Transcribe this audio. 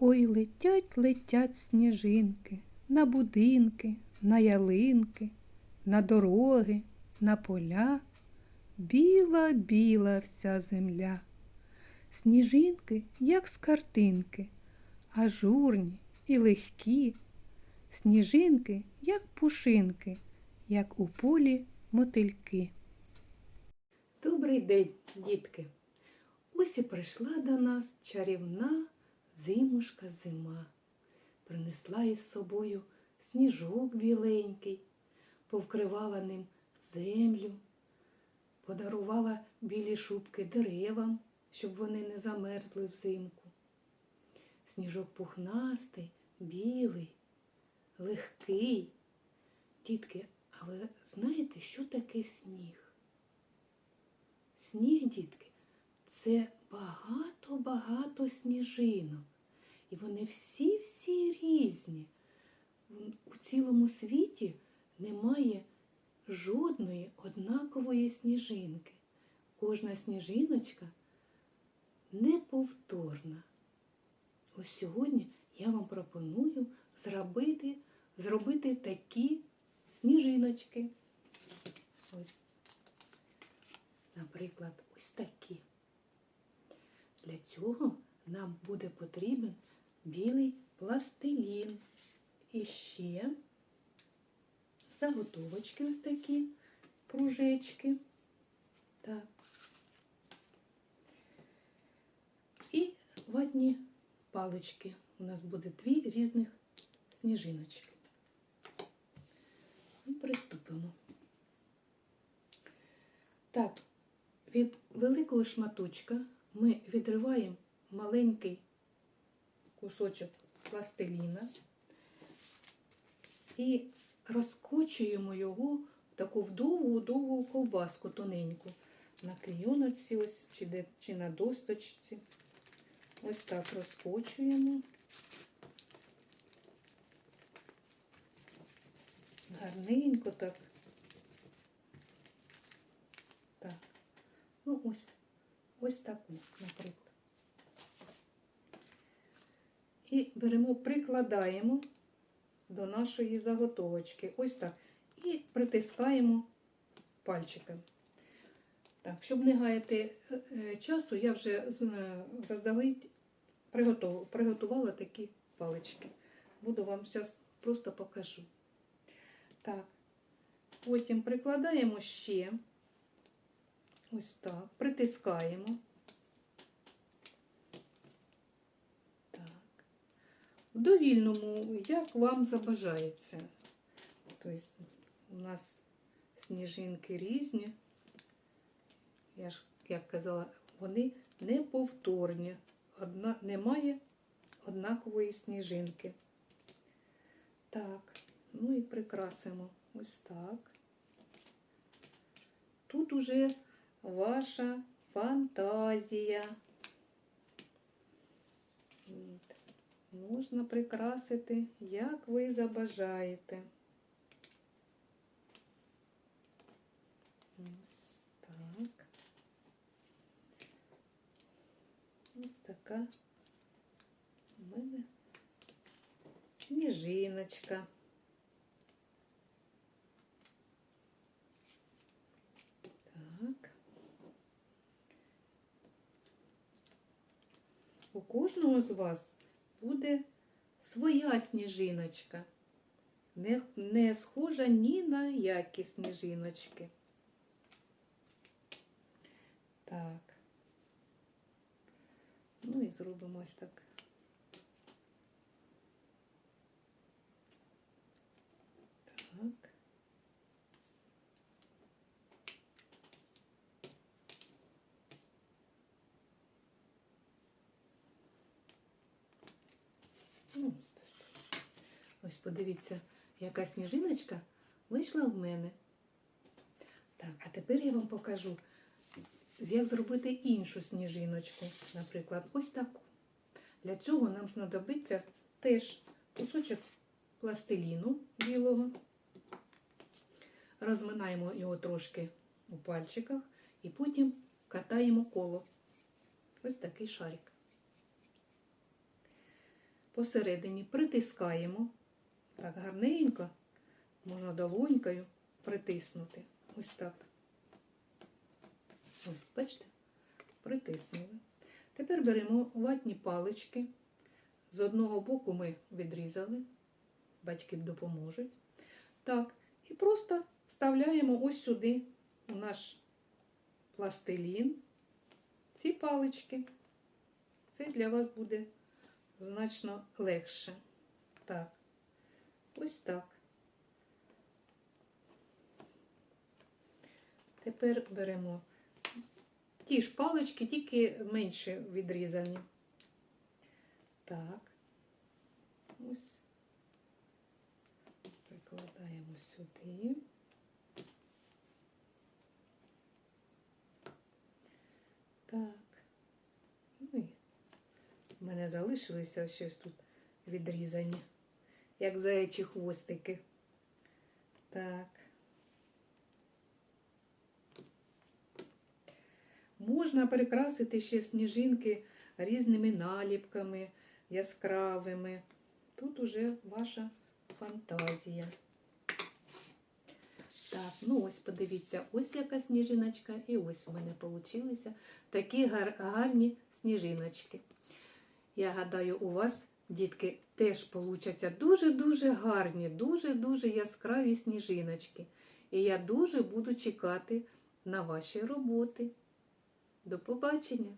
Ой, летять, летять сніжинки на будинки, на ялинки, на дороги, на поля. Біла, біла вся земля. Сніжинки, як з картинки, ажурні і легкі. Сніжинки, як пушинки, як у полі мотильки. Добрий день, дітки! Ось і прийшла до нас чарівна зимушка зима. Принесла із собою сніжок біленький, повкривала ним землю, подарувала білі шубки деревам, щоб вони не замерзли взимку. Сніжок пухнастий, білий, легкий. Дітки, а ви знаєте, що таке сніг? Сніг, дітки, це багато-багато сніжинок. І вони всі-всі різні. У цілому світі немає жодної однакової сніжинки. Кожна сніжиночка неповторна. Ось сьогодні я вам пропоную зробити, зробити такі сніжиночки. Ось, наприклад, ось такі. Цього нам буде потрібен білий пластилін. І ще заготовочки ось такі кружечки. Так. І ватні палички. У нас буде дві різних сніжиночки. І приступимо. Так, від великого шматочка ми відриваємо маленький кусочок пластиліна і розкочуємо його в таку вдовгу-довгу ковбаску тоненьку. На клейоночці ось, чи, де, чи на досточці. Ось так розкочуємо. Гарненько так. Так. Ну, ось, ось таку, наприклад. І беремо, прикладаємо до нашої заготовочки. Ось так. І притискаємо пальчиком. Так, щоб не гаяти е, часу, я вже заздалегідь приготувала, приготувала такі палички. Буду вам зараз просто покажу. Так, потім прикладаємо ще ось так, притискаємо. Так. В довільному, як вам забажається. Тобто у нас сніжинки різні. Я ж, як казала, вони неповторні. Одна, немає однакової сніжинки. Так, ну і прикрасимо ось так. Тут уже ваша фантазія. От. Можна прикрасити, як ви забажаєте. Ось так. Ось така у мене сніжиночка. Так. У кожного з вас буде своя сніжиночка. Не, не схожа ні на які сніжиночки. Так. Ну і зробимо ось так. Ну, ось так. Ось подивіться, яка сніжиночка вийшла в мене. Так, а тепер я вам покажу, як зробити іншу сніжиночку. Наприклад, ось таку. Для цього нам знадобиться теж кусочок пластиліну білого. Розминаємо його трошки у пальчиках і потім катаємо коло. Ось такий шарик. посередині притискаємо. Так, гарненько, можна долонькою притиснути. Ось так. Ось, бачите, притиснули. Тепер беремо ватні палички. З одного боку ми відрізали, батьки допоможуть. Так, і просто вставляємо ось сюди у наш пластилін ці палички. Це для вас буде значно легше. Так, ось так. Тепер беремо ті ж палички, тільки менше відрізані. Так, ось прикладаємо сюди. Так. Ну і в мене залишилися щось тут відрізані, як заячі хвостики. Так. Можна прикрасити ще сніжинки різними наліпками, яскравими. Тут уже ваша фантазія. Так, ну ось подивіться, ось яка сніжиночка, і ось у мене получилися такі гар- гарні сніжиночки. Я гадаю, у вас, дітки, теж получаться дуже-дуже гарні, дуже-дуже яскраві сніжиночки. І я дуже буду чекати на ваші роботи. До побачення!